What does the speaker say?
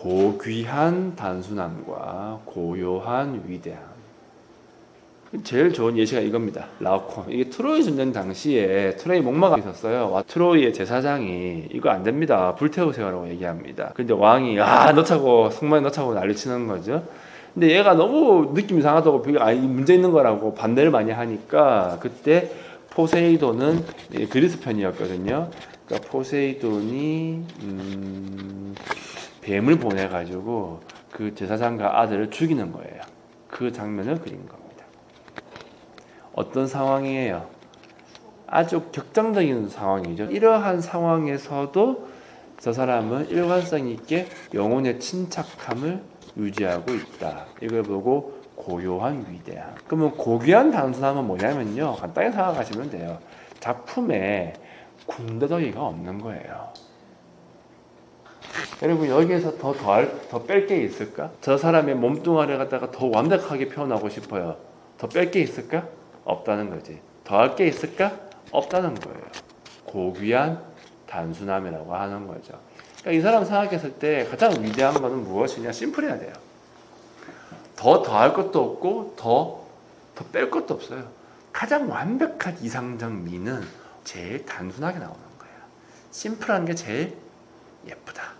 고귀한 단순함과 고요한 위대함. 제일 좋은 예시가 이겁니다. 라오콘. 이게 트로이 전쟁 당시에 트로이 목마가 있었어요. 와, 트로이의 제사장이 이거 안 됩니다. 불태우세요라고 얘기합니다. 근데 왕이 아 넣자고 성만에 넣자고 난리 치는 거죠. 근데 얘가 너무 느낌 이상하다고 비- 아, 이 문제 있는 거라고 반대를 많이 하니까 그때 포세이돈은 이 그리스 편이었거든요. 그러니까 포세이돈이 음, 뱀을 보내가지고 그 제사장과 아들을 죽이는 거예요. 그 장면을 그린 겁니다. 어떤 상황이에요? 아주 격정적인 상황이죠. 이러한 상황에서도 저 사람은 일관성 있게 영혼의 침착함을 유지하고 있다. 이걸 보고 고요한 위대함. 그러면 고귀한 단순함은 뭐냐면요. 간단히 생각하시면 돼요. 작품에 군더더기가 없는 거예요. 여러분 여기에서 더 더할 더 뺄 게 있을까? 저 사람의 몸뚱아리를 갖다가 더 완벽하게 표현하고 싶어요. 더 뺄 게 있을까? 없다는 거지. 더할 게 있을까? 없다는 거예요. 고귀한 단순함이라고 하는 거죠. 그러니까 이 사람 생각했을 때 가장 위대한 거는 무엇이냐? 심플해야 돼요. 더 더할 것도 없고 더 더 뺄 것도 없어요. 가장 완벽한 이상적 미는 제일 단순하게 나오는 거예요. 심플한 게 제일 예쁘다.